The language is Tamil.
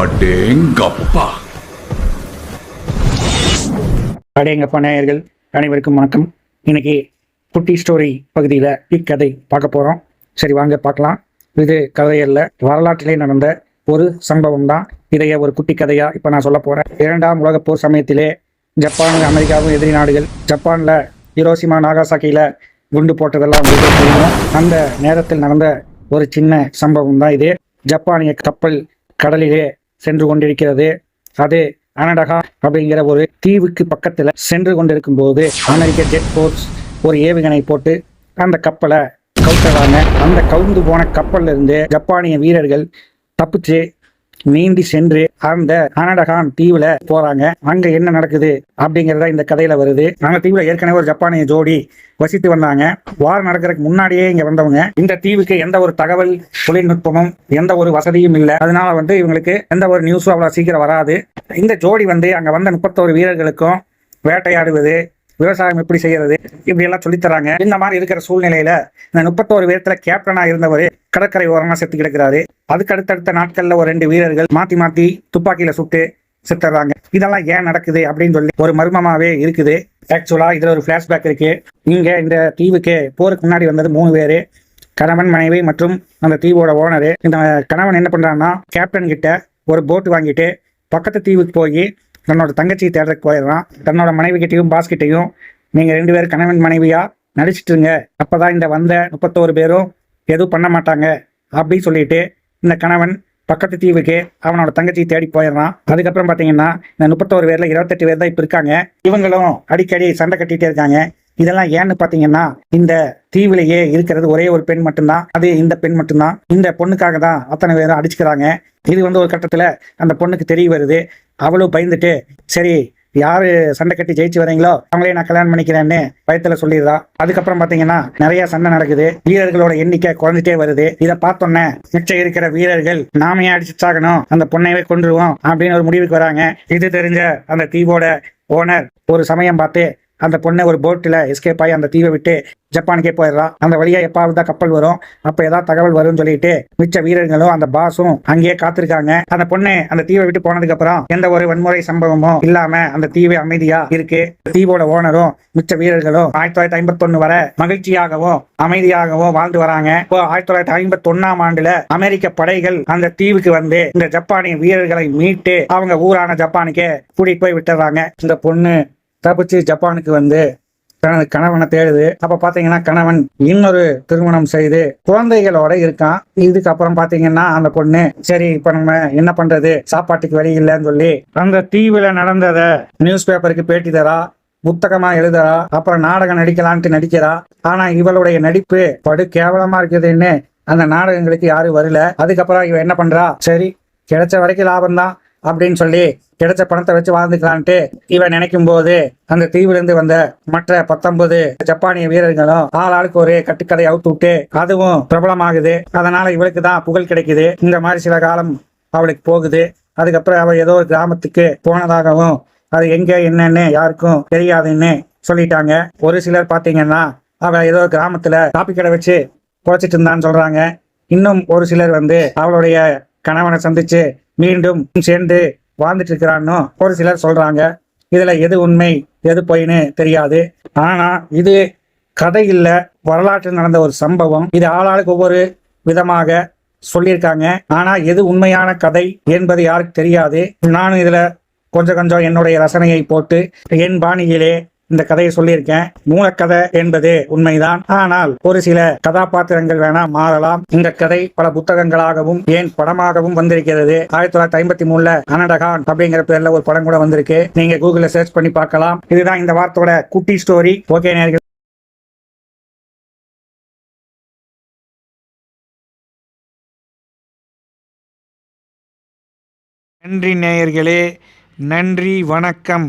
அடேங்கப்பா அடேங்கப்பா நேயர்கள் அனைவருக்கும் வணக்கம். இன்னைக்கு குட்டி ஸ்டோரி பகுதியில் இக்கதை பார்க்க போகிறோம் சரி வாங்க பார்க்கலாம். இது கதையல்ல வரலாற்றிலே நடந்த ஒரு சம்பவம் தான். இதைய ஒரு குட்டி கதையாக இப்போ நான் சொல்ல போகிறேன் இரண்டாம் உலக போர் சமயத்திலே ஜப்பான் அமெரிக்காவும் எதிரி நாடுகள் ஜப்பானில் ஹிரோசிமா நாகாசாக்கியில் குண்டு போட்டதெல்லாம் தெரியும். அந்த நேரத்தில் நடந்த ஒரு சின்ன சம்பவம் தான் இது. ஜப்பானிய கப்பல் கடலிலே சென்று கொண்டிருக்கிறது. அது அனடகா அப்படிங்கிற ஒரு தீவுக்கு பக்கத்துல சென்று கொண்டிருக்கும் போது அமெரிக்க ஜெட் போர்ஸ் ஒரு ஏவுகணை போட்டு அந்த கப்பலை கவுத்தறாங்க அந்த கவுந்து போன கப்பல்ல இருந்து ஜப்பானிய வீரர்கள் தப்பிச்சு நீந்தி சென்று அந்த அனடகான் தீவுல போறாங்க. அங்க என்ன நடக்குது அப்படிங்கறத இந்த கதையில வருது. அந்த தீவுல ஏற்கனவே ஒரு ஜப்பானிய ஜோடி வசித்து வந்தாங்க. வாரம் நடக்கிறதுக்கு முன்னாடியே இங்க வந்தவங்க. இந்த தீவுக்கு எந்த ஒரு தகவல் தொழில்நுட்பமும் எந்த ஒரு வசதியும் இல்லை. அதனால வந்து இவங்களுக்கு எந்த ஒரு நியூஸும் அவ்வளவு சீக்கிரம் வராது. இந்த ஜோடி வந்து அங்க வந்த முப்பத்தோரு வீரர்களுக்கும் வேட்டையாடுவது விவசாயம் எப்படி செய்யறது இப்படி எல்லாம் சொல்லித் தராங்க. இந்த மாதிரி இருக்கிற சூழ்நிலையில இந்த முப்பத்தோரு வீரத்துல கேப்டனா இருந்தவர் கடற்கரை ஓரமா செத்து கிடக்கிறாரு. அதுக்கு அடுத்தடுத்த நாட்கள்ல ஒரு ரெண்டு வீரர்கள் மாத்தி மாத்தி துப்பாக்கியில சுட்டு செத்துறாங்க. இதெல்லாம் ஏன் நடக்குது அப்படின்னு சொல்லி ஒரு மர்மமாவே இருக்குது. ஆக்சுவலா இதுல ஒரு பிளாஷ்பேக் இருக்கு. இங்க இந்த தீவுக்கு போருக்கு முன்னாடி வந்தது மூணு பேரு. கணவன் மனைவி மற்றும் அந்த தீவோட ஓனரு இந்த கணவன் என்ன பண்றான்னா கேப்டன் கிட்ட ஒரு போட் வாங்கிட்டு பக்கத்து தீவுக்கு போய் தன்னோட தங்கச்சியை தேடுறதுக்கு போயிடுறான். தன்னோட மனைவி கிட்டையும் பாஸ் கிட்டையும் நீங்க ரெண்டு பேரும் கணவன் மனைவியா? நடிச்சிட்டுருங்க அப்பதான் இந்த வந்த முப்பத்தோரு பேரும் எதுவும் பண்ண மாட்டாங்க. அப்படின்னு சொல்லிட்டு இந்த கணவன் பக்கத்து தீவுக்கு அவனோட தங்கச்சியை தேடி போயிடுறான். அதுக்கப்புறம் பார்த்தீங்கன்னா இந்த முப்பத்தோரு பேர்ல இருபத்தெட்டு பேர் தான் இப்ப இருக்காங்க. இவங்களும் அடிக்கடி சண்டை கட்டிட்டே இருக்காங்க. இதெல்லாம் ஏன்னு பாத்தீங்கன்னா இந்த தீவிலேயே இருக்கிறது ஒரே ஒரு பெண் மட்டும்தான். அது இந்த பெண் மட்டும்தான். இந்த பொண்ணுக்காக தான் அத்தனை பேரும் அடிச்சுக்கிறாங்க. இது வந்து ஒரு கட்டத்துல அந்த பொண்ணுக்கு தெரிய வருது. அவளும் பயந்துட்டு சரி யாரு சண்டை கட்டி ஜெயிச்சு வரீங்களோ அவங்களே நான் கல்யாணம் பண்ணிக்கிறேன்னு பயத்துல சொல்லிடுறா. அதுக்கப்புறம் பாத்தீங்கன்னா நிறைய சண்டை நடக்குது. வீரர்களோட எண்ணிக்கை குறைஞ்சிட்டே வருது. இதை பார்த்தோன்னே மிச்சம் இருக்கிற வீரர்கள் நாமையே அடிச்சு சாகணும். அந்த பொண்ணையவே கொண்டுருவோம் அப்படின்னு ஒரு முடிவுக்கு வராங்க. இது தெரிஞ்ச அந்த தீவோட ஓனர் ஒரு சமயம் பார்த்து அந்த பொண்ணை ஒரு போட்டில் எஸ்கேப் ஆகி அந்த தீவை விட்டு ஜப்பானுக்கே போயிடுறா. அந்த வழியா எப்பாவது தான் கப்பல் வரும். அப்போ ஏதாவது தகவல் வரும்னு சொல்லிட்டு மிச்ச வீரர்களும் அந்த பாஸும் அங்கேயே காத்திருக்காங்க. அந்த பொண்ணு அந்த தீவை விட்டு போனதுக்கு அப்புறம் எந்த ஒரு வன்முறை சம்பவமும் இல்லாம அந்த தீவு அமைதியா இருக்கு. தீவோட ஓனரும் மிச்ச வீரர்களும் ஆயிரத்தி தொள்ளாயிரத்தி ஐம்பத்தொன்னு வரை மகிழ்ச்சியாகவும் அமைதியாகவும் வாழ்ந்து வராங்க. இப்போ ஆயிரத்தி தொள்ளாயிரத்தி ஐம்பத்தி ஒன்னாம் ஆண்டுல அமெரிக்க படைகள் அந்த தீவுக்கு வந்து இந்த ஜப்பானிய வீரர்களை மீட்டு அவங்க ஊரான ஜப்பானுக்கே கூட்டிட்டு போய் விட்டுறாங்க இந்த பொண்ணு தப்பிச்சு ஜப்பானுக்கு வந்து தனது கணவனை தேடுது. அப்ப பாத்தீங்கன்னா கணவன் இன்னொரு திருமணம் செய்து குழந்தைகளோட இருக்கான். இதுக்கப்புறம் பாத்தீங்கன்னா அந்த பொண்ணு சரி இப்ப நம்ம என்ன பண்றது? சாப்பாட்டுக்கு வழி இல்லைன்னு சொல்லி அந்த தீவுல நடந்தத நியூஸ் பேப்பருக்கு பேட்டி தரா புத்தகமா எழுதுறா அப்புறம் நாடகம் நடிக்கலான்ட்டு நடிக்கிறா. ஆனா இவளுடைய நடிப்பு படு கேவலமா இருக்குதுன்னு அந்த நாடகங்களுக்கு யாரும் வரல. அதுக்கப்புறம் இவ என்ன பண்றா? சரி கிடைச்ச வரைக்கும் லாபம் தான் அப்படின்னு சொல்லி கிடைச்ச பணத்தை வச்சு வாழ்ந்துக்கலான்ட்டு இவன் நினைக்கும் போது அந்த தீவிலிருந்து வந்த மற்ற பத்தொன்பது ஜப்பானிய வீரர்களும் ஆள் ஆளுக்கு ஒரு கட்டுக்கதை அவுத்து விட்டு அதுவும் பிரபலமாகுது. அதனால இவளுக்கு தான் புகழ் கிடைக்குது. இந்த மாதிரி சில காலம் அவளுக்கு போகுது. அதுக்கப்புறம் அவள் ஏதோ ஒரு கிராமத்துக்கு போனதாகவும் அது எங்க என்னன்னு யாருக்கும் தெரியாதுன்னு சொல்லிட்டாங்க. ஒரு சிலர் பாத்தீங்கன்னா அவள் ஏதோ கிராமத்துல காப்பி கடை வச்சு குறைச்சிட்டு இருந்தான்னு சொல்றாங்க. இன்னும் ஒரு சிலர் வந்து அவளுடைய கணவனை சந்திச்சு மீண்டும் சேர்ந்து வாழ்ந்துட்டு இருக்கிறான்னு ஒரு சிலர் சொல்றாங்க. இதுல எது உண்மை எது பொய்ன்னு தெரியாது. ஆனா இது கதை இல்ல வரலாற்றில் நடந்த ஒரு சம்பவம். இது ஆளாளுக்கு ஒவ்வொரு விதமாக சொல்லியிருக்காங்க. ஆனா எது உண்மையான கதை என்பது யாருக்கு தெரியாது. நானும் இதுல கொஞ்சம் கொஞ்சம் என்னுடைய ரசனையை போட்டு என் பாணியிலே இந்த கதையை சொல்லியிருக்கேன். மூலக்கதை என்பது உண்மைதான். ஆனால் ஒரு சில கதாபாத்திரங்கள் வேணா மாறலாம். இந்த கதை பல புத்தகங்களாகவும் ஏன் படமாகவும் வந்திருக்கிறது. ஆயிரத்தி தொள்ளாயிரத்தி ஐம்பத்தி மூணுல அனடகான் அப்படிங்கிற பேர்ல ஒரு படம் கூட வந்திருக்கு. நீங்க கூகுள்ல சர்ச் பண்ணி பார்க்கலாம். இதுதான் இந்த வார்த்தையோட குட்டி ஸ்டோரி ஓகே நேர்கள் நன்றி நேயர்களே. நன்றி வணக்கம்.